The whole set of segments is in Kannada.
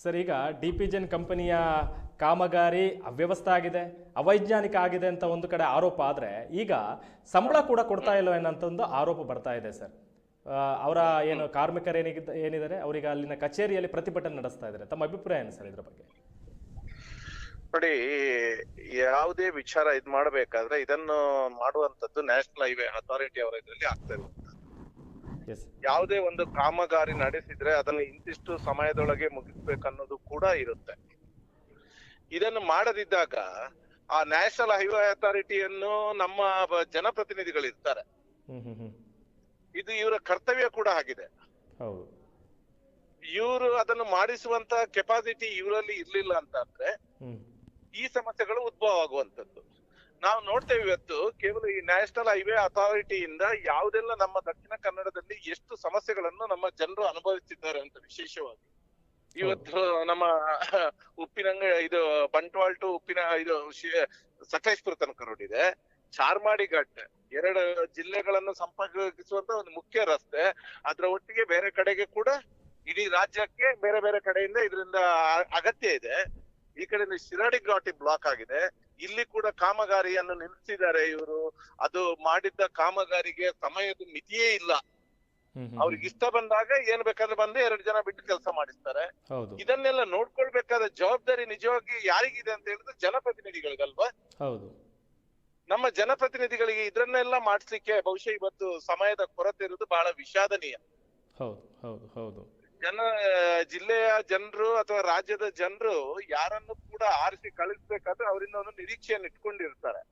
ಸರ್, ಈಗ ಡಿ ಪಿ ಜೆನ್ ಕಂಪನಿಯ ಕಾಮಗಾರಿ ಅವ್ಯವಸ್ಥೆ ಆಗಿದೆ, ಅವೈಜ್ಞಾನಿಕ ಆಗಿದೆ ಅಂತ ಒಂದು ಕಡೆ ಆರೋಪ ಆದರೆ ಈಗ ಸಂಬಳ ಕೂಡ ಕೊಡ್ತಾ ಇಲ್ಲ ಏನಂತ ಒಂದು ಆರೋಪ ಬರ್ತಾ ಇದೆ ಸರ್. ಅವರ ಏನು ಕಾರ್ಮಿಕರು ಏನಿದ್ದ ಏನಿದ್ದಾರೆ? ಅವರಿಗೆ ಅಲ್ಲಿನ ಕಚೇರಿಯಲ್ಲಿ ಪ್ರತಿಭಟನೆ ನಡೆಸ್ತಾ ಇದ್ದಾರೆ. ತಮ್ಮ ಅಭಿಪ್ರಾಯ ಏನು ಸರ್ ಇದ್ರ ಬಗ್ಗೆ? ನೋಡಿ, ಯಾವುದೇ ವಿಚಾರ ಇದು ಮಾಡಬೇಕಾದ್ರೆ ಇದನ್ನು ಮಾಡುವಂತದ್ದು ನ್ಯಾಷನಲ್ ಹೈವೇ ಅಥಾರಿಟಿ ಅವರ ಇದರಲ್ಲಿ ಆಗ್ತಾ ಎಸ್ ಯಾವುದೇ ಒಂದು ಕಾಮಗಾರಿ ನಡೆಸಿದ್ರೆ ಅದನ್ನ ಇಂತಿಷ್ಟು ಸಮಯದೊಳಗೆ ಮುಗಿಸ್ಬೇಕನ್ನೋದು ಕೂಡ ಇರುತ್ತೆ. ಇದನ್ನು ಮಾಡದಿದ್ದಾಗ ಆ ನ್ಯಾಷನಲ್ ಹೈವೇ ಅಥಾರಿಟಿಯನ್ನು ನಮ್ಮ ಜನಪ್ರತಿನಿಧಿಗಳು ಇರ್ತಾರೆ ಇದು ಇವರ ಕರ್ತವ್ಯ ಕೂಡ ಆಗಿದೆ. ಇವರು ಅದನ್ನು ಮಾಡಿಸುವಂತ ಕೆಪಾಸಿಟಿ ಇವರಲ್ಲಿ ಇರ್ಲಿಲ್ಲ ಅಂತ ಅಂದ್ರೆ ಈ ಸಮಸ್ಯೆಗಳು ಉದ್ಭವ ಆಗುವಂತದ್ದು ನಾವು ನೋಡ್ತೇವೆ ಇವತ್ತು ಕೇವಲ ಈ ನ್ಯಾಷನಲ್ ಹೈವೇ ಅಥಾರಿಟಿಯಿಂದ ಯಾವುದೆಲ್ಲ ನಮ್ಮ ದಕ್ಷಿಣ ಕನ್ನಡದಲ್ಲಿ ಎಷ್ಟು ಸಮಸ್ಯೆಗಳನ್ನು ನಮ್ಮ ಜನರು ಅನುಭವಿಸಿದ್ದಾರೆ ಅಂತ ವಿಶೇಷವಾಗಿ. ಇವತ್ತು ನಮ್ಮ ಉಪ್ಪಿನಂಗ, ಇದು ಬಂಟ್ವಾಳ ಟು ಉಪ್ಪಿನ, ಇದು ಸಕಲೇಶ್ಪುರ ತನಕ ರೋಡ್ ಇದೆ. ಚಾರ್ಮಾಡಿ ಘಾಟ್ ಎರಡು ಜಿಲ್ಲೆಗಳನ್ನು ಸಂಪರ್ಕಿಸುವಂತ ಒಂದು ಮುಖ್ಯ ರಸ್ತೆ. ಅದ್ರ ಒಟ್ಟಿಗೆ ಬೇರೆ ಕಡೆಗೆ ಕೂಡ ಇಡೀ ರಾಜ್ಯಕ್ಕೆ ಬೇರೆ ಬೇರೆ ಕಡೆಯಿಂದ ಇದರಿಂದ ಅಗತ್ಯ ಇದೆ. ಈ ಕಡೆ ಶಿರಾಡಿ ಘಾಟಿ ಬ್ಲಾಕ್ ಆಗಿದೆ. ಇಲ್ಲಿ ಕೂಡ ಕಾಮಗಾರಿಯನ್ನು ನಿಲ್ಲಿಸಿದ್ದಾರೆ ಇವರು. ಅದು ಮಾಡಿದ್ದ ಕಾಮಗಾರಿಗೆ ಸಮಯದ ಮಿತಿಯೇ ಇಲ್ಲ. ಅವ್ರಿಗೆ ಇಷ್ಟ ಬಂದಾಗ ಏನ್ ಬೇಕಾದ್ರೆ ಬಂದು ಎರಡು ಜನ ಬಿಟ್ಟು ಕೆಲಸ ಮಾಡಿಸ್ತಾರೆ. ಇದನ್ನೆಲ್ಲ ನೋಡ್ಕೊಳ್ಬೇಕಾದ ಜವಾಬ್ದಾರಿ ನಿಜವಾಗಿ ಯಾರಿಗಿದೆ ಅಂತ ಹೇಳಿದ್ರೆ ಜನಪ್ರತಿನಿಧಿಗಳಿಗಲ್ವಾ? ಹೌದು. ನಮ್ಮ ಜನಪ್ರತಿನಿಧಿಗಳಿಗೆ ಇದನ್ನೆಲ್ಲ ಮಾಡಿಸ್ಲಿಕ್ಕೆ ಬಹುಶಃ ಇವತ್ತು ಸಮಯದ ಕೊರತೆ ಇರುವುದು ಬಹಳ ವಿಷಾದನೀಯ. ಹೌದು ಹೌದು ಹೌದು. ಜನ ಜಿಲ್ಲೆಯ ಜನರು ಅಥವಾ ರಾಜ್ಯದ ಜನರು ಯಾರನ್ನು ಕೂಡ ಆರಿಸಿ ಕಳಿಸ್ಬೇಕಾದ್ರೆ ಅವರಿಂದ ಒಂದು ನಿರೀಕ್ಷೆಯನ್ನು ಇಟ್ಕೊಂಡಿರ್ತಾರೆ.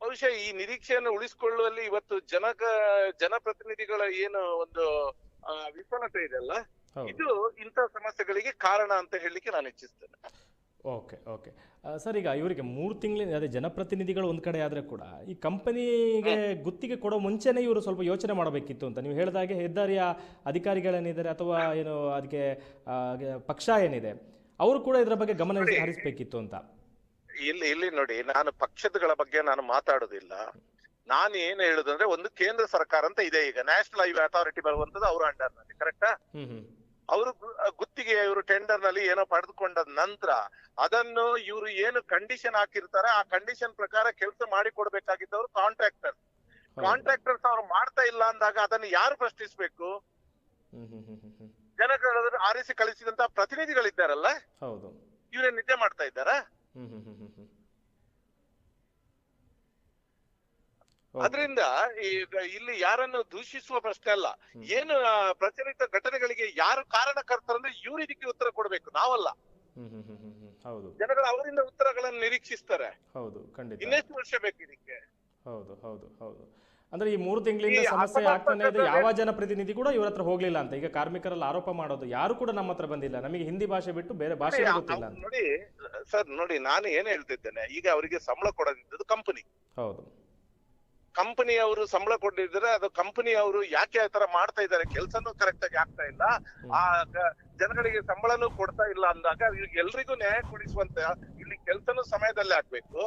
ಬಹುಶಃ ಈ ನಿರೀಕ್ಷೆಯನ್ನು ಉಳಿಸಿಕೊಳ್ಳುವಲ್ಲಿ ಇವತ್ತು ಜನಕ ಜನಪ್ರತಿನಿಧಿಗಳ ಏನು ಒಂದು ಆ, ವಿಫಲತೆ ಇದೆಯಲ್ಲ ಇದು ಇಂತಹ ಸಮಸ್ಯೆಗಳಿಗೆ ಕಾರಣ ಅಂತ ಹೇಳಲಿಕ್ಕೆ ನಾನು ಇಚ್ಛಿಸ್ತೇನೆ. ಓಕೆ ಓಕೆ ಸರ್ ಈಗ ಇವರಿಗೆ ಮೂರು ತಿಂಗಳಿಂದ ಅದೇ ಜನಪ್ರತಿನಿಧಿಗಳು ಒಂದು ಕಡೆ ಆದರೆ ಕೂಡ ಈ ಕಂಪನಿಗೆ ಗುತ್ತಿಗೆ ಕೊಡೋ ಮುಂಚೆನೇ ಇವರು ಸ್ವಲ್ಪ ಯೋಚನೆ ಮಾಡಬೇಕಿತ್ತು ಅಂತ. ನೀವು ಹೇಳಿದಾಗೆ ಹೆದ್ದಾರಿಯ ಅಧಿಕಾರಿಗಳೇನಿದ್ದಾರೆ ಅಥವಾ ಏನು ಅದಕ್ಕೆ ಆ, ಪಕ್ಷ ಏನಿದೆ ಅವರು ಕೂಡ ಇದರ ಬಗ್ಗೆ ಗಮನ ಹರಿಸಬೇಕಿತ್ತು ಅಂತ. ಇಲ್ಲಿ ಇಲ್ಲಿ ನೋಡಿ ನಾನು ಪಕ್ಷದಗಳ ಬಗ್ಗೆ ನಾನು ಮಾತಾಡೋದಿಲ್ಲ. ನಾನು ಏನ್ ಹೇಳುದಂದ್ರೆ ಒಂದು ಕೇಂದ್ರ ಸರ್ಕಾರ ಅಂತ ಇದೆ ಈಗ. ನ್ಯಾಷನಲ್ ಹೈವೇ ಅಥಾರಿಟಿ ಬರುವಂತದ್ದು ಅವರ ಅಂಡರ್ ಕರೆಕ್ಟಾ ಅವರು ಗುತ್ತಿಗೆ ಇವರು ಟೆಂಡರ್ನಲ್ಲಿ ಏನೋ ಪಡೆದುಕೊಂಡ ನಂತರ ಅದನ್ನು ಇವರು ಏನು ಕಂಡೀಷನ್ ಹಾಕಿರ್ತಾರೆ ಆ ಕಂಡೀಷನ್ ಪ್ರಕಾರ ಕೆಲಸ ಮಾಡಿ ಕೊಡ್ಬೇಕಾಗಿದ್ದವರು ಕಾಂಟ್ರಾಕ್ಟರ್ ಕಾಂಟ್ರಾಕ್ಟರ್ಸ್ ಅವ್ರು ಮಾಡ್ತಾ ಇಲ್ಲ ಅಂದಾಗ ಅದನ್ನು ಯಾರು ಪ್ರಶ್ನಿಸ್ಬೇಕು? ಜನಗಳು ಆರಿಸಿ ಕಳಿಸಿದಂತ ಪ್ರತಿನಿಧಿಗಳಿದ್ದಾರಲ್ಲ? ಇವ್ರೇನ್ ಇವರೇ ನಿದ್ದೆ ಮಾಡ್ತಾ ಇದ್ದಾರಾ? ಅದರಿಂದ ಈ ಇಲ್ಲಿ ಯಾರನ್ನು ದೂಷಿಸುವ ಪ್ರಶ್ನೆ ಅಲ್ಲ. ಏನು ಪ್ರಚಲಿತ ಘಟನೆಗಳಿಗೆ ಯಾರು ಕಾರಣಕರ್ತರಂದ್ರೆ ಇವ್ರು ಇದಕ್ಕೆ ಉತ್ತರ ಕೊಡ್ಬೇಕು ನಾವಲ್ಲ. ಹೌದು. ಜನಗಳು ಅವರಿಂದ ಉತ್ತರಗಳನ್ನು ನಿರೀಕ್ಷಿಸ್ತಾರೆ. ಹೌದು ಖಂಡಿತ. ಇನ್ನೆಷ್ಟು ವರ್ಷ ಬೇಕು ಇದಕ್ಕೆ? ಹೌದು ಹೌದು ಹೌದು. ಅಂದ್ರೆ ಈ ಮೂರು ತಿಂಗಳಿಂದ ಸಮಸ್ಯೆ ಆಗ್ತಾನೆ ಇದೆ. ಯಾವ ಜನಪ್ರತಿನಿಧಿ ಕೂಡ ಇವ್ರ ಹತ್ರ ಹೋಗ್ಲಿಲ್ಲ ಅಂತ. ಈಗ ಕಾರ್ಮಿಕರಲ್ಲಿ ಆರೋಪ ಮಾಡೋದು ಯಾರು ಕೂಡ ನಮ್ಮ ಹತ್ರ ಬಂದಿಲ್ಲ. ನಮಗೆ ಹಿಂದಿ ಭಾಷೆ ಬಿಟ್ಟು ಬೇರೆ ಭಾಷೆ ಗೊತ್ತಿಲ್ಲ ನೋಡಿ ಸರ್ ನೋಡಿ ನಾನು ಏನ್ ಹೇಳ್ತಿದ್ದೇನೆ ಈಗ ಅವರಿಗೆ ಸಂಬಳ ಕೊಡದಿದ್ದದು ಕಂಪನಿ. ಹೌದು. ಕಂಪನಿ ಅವರು ಸಂಬಳ ಕೊಟ್ಟಿದ್ರೆ ಅದು ಕಂಪನಿ ಅವರು ಯಾಕೆ ಆ ತರ ಮಾಡ್ತಾ ಇದ್ದಾರೆ? ಕೆಲಸನೂ ಕರೆಕ್ಟ್ ಆಗಿ ಆಗ್ತಾ ಇಲ್ಲ. ಆ ಜನಗಳಿಗೆ ಸಂಬಳನೂ ಕೊಡ್ತಾ ಇಲ್ಲ ಅಂದಾಗ ಎಲ್ರಿಗೂ ನ್ಯಾಯ ಕೊಡಿಸುವಂತ ಇಲ್ಲಿ ಕೆಲಸನೂ ಸಮಯದಲ್ಲಿ ಆಗ್ಬೇಕು.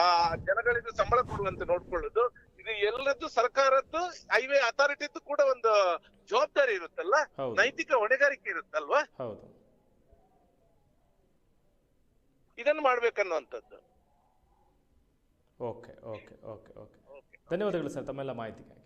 ಆ ಜನಗಳಿಗೂ ಸಂಬಳ ಕೊಡುವಂತೆ ನೋಡ್ಕೊಳ್ಳೋದು. ಇದು ಎಲ್ಲದ್ದು ಸರ್ಕಾರದ್ದು ಹೈವೇ ಅಥಾರಿಟಿದ್ದು ಕೂಡ ಒಂದು ಜವಾಬ್ದಾರಿ ಇರುತ್ತಲ್ಲ? ನೈತಿಕ ಹೊಣೆಗಾರಿಕೆ ಇರುತ್ತಲ್ವಾ? ಇದನ್ನು ಮಾಡ್ಬೇಕನ್ನುವಂಥದ್ದು. Okay okay okay okay. ಧನ್ಯವಾದಗಳು ಸರ್ ತಮ್ಮೆಲ್ಲ ಮಾಹಿತಿಗಾಗಿ.